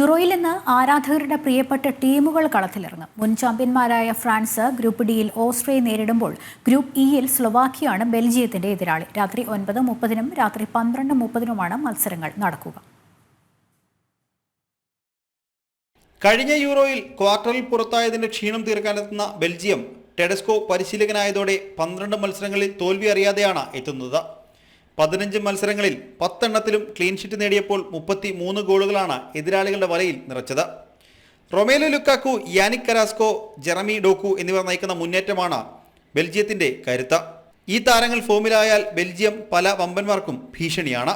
യൂറോയിൽ ഇന്ന് ആരാധകരുടെ പ്രിയപ്പെട്ട ടീമുകൾ കളത്തിലിറങ്ങും. മുൻ ചാമ്പ്യന്മാരായ ഫ്രാൻസ് ഗ്രൂപ്പ് ഡിയിൽ ഓസ്ട്രിയ നേരിടുമ്പോൾ ഗ്രൂപ്പ് ഇയിൽ സ്ലൊവാക്കിയാണ് ബെൽജിയത്തിന്റെ എതിരാളി. രാത്രി ഒൻപത് മുപ്പതിനും രാത്രി പന്ത്രണ്ട് മുപ്പതിനുമാണ് മത്സരങ്ങൾ നടക്കുക. കഴിഞ്ഞ യൂറോയിൽ ക്വാർട്ടറിൽ പുറത്തായതിന്റെ ക്ഷീണം തീർക്കാനെത്തുന്ന ബെൽജിയം ടെഡസ്കോ പരിശീലകനായതോടെ പന്ത്രണ്ട് മത്സരങ്ങളിൽ തോൽവി അറിയാതെയാണ് എത്തുന്നത്. പതിനഞ്ച് മത്സരങ്ങളിൽ പത്തെണ്ണത്തിലും ക്ലീൻഷീറ്റ് നേടിയപ്പോൾ മുപ്പത്തി മൂന്ന് ഗോളുകളാണ് എതിരാളികളുടെ വലയിൽ നിറച്ചത്. Romelu Lukaku Yannick Carrasco Jeremy Doku എന്നിവർ നയിക്കുന്ന മുന്നേറ്റമാണ് ബെൽജിയത്തിന്റെ കരുത്ത്. ഈ താരങ്ങൾ ഫോമിലായാൽ ബെൽജിയം പല വമ്പന്മാർക്കും ഭീഷണിയാണ്.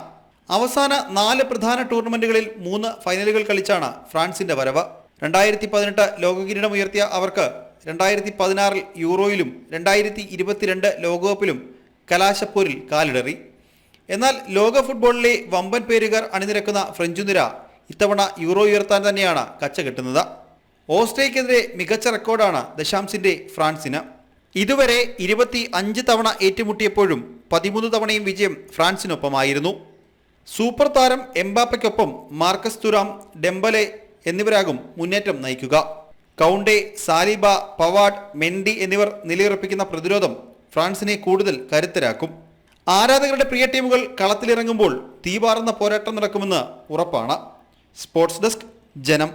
അവസാന നാല് പ്രധാന ടൂർണമെന്റുകളിൽ മൂന്ന് ഫൈനലുകൾ കളിച്ചാണ് ഫ്രാൻസിന്റെ വരവ്. രണ്ടായിരത്തി പതിനെട്ട് ലോകകിരീടം ഉയർത്തിയ അവർക്ക് രണ്ടായിരത്തി പതിനാറിൽ യൂറോയിലും രണ്ടായിരത്തി ഇരുപത്തിരണ്ട് ലോകകപ്പിലും കലാശപ്പൂരിൽ കാലിടറി. എന്നാൽ ലോക ഫുട്ബോളിലെ വമ്പൻ പേരുകാർ അണിനിരക്കുന്ന ഫ്രഞ്ചു നിര ഇത്തവണ യൂറോ ഉയർത്താൻ തന്നെയാണ് കച്ച കെട്ടുന്നത്. ഓസ്ട്രേലിയക്കെതിരെ മികച്ച റെക്കോർഡാണ് ദശാംശിന്റെ ഫ്രാൻസിന്. ഇതുവരെ ഇരുപത്തി അഞ്ച് തവണ ഏറ്റുമുട്ടിയപ്പോഴും പതിമൂന്ന് തവണയും വിജയം ഫ്രാൻസിനൊപ്പമായിരുന്നു. സൂപ്പർ താരം എംബാപ്പയ്ക്കൊപ്പം മാർക്കസ് തുറാം ഡെംബലെ എന്നിവരാകും മുന്നേറ്റം നയിക്കുക. കൗണ്ടെ സാലിബ പവാഡ് മെൻഡി എന്നിവർ നിലയുറപ്പിക്കുന്ന പ്രതിരോധം ഫ്രാൻസിനെ കൂടുതൽ കരുത്തരാക്കും. ആരാധകരുടെ പ്രിയ ടീമുകൾ കളത്തിലിറങ്ങുമ്പോൾ തീപാറുന്ന പോരാട്ടം നടക്കുമെന്ന് ഉറപ്പാണ്. സ്പോർട്സ് ഡെസ്ക് ജനം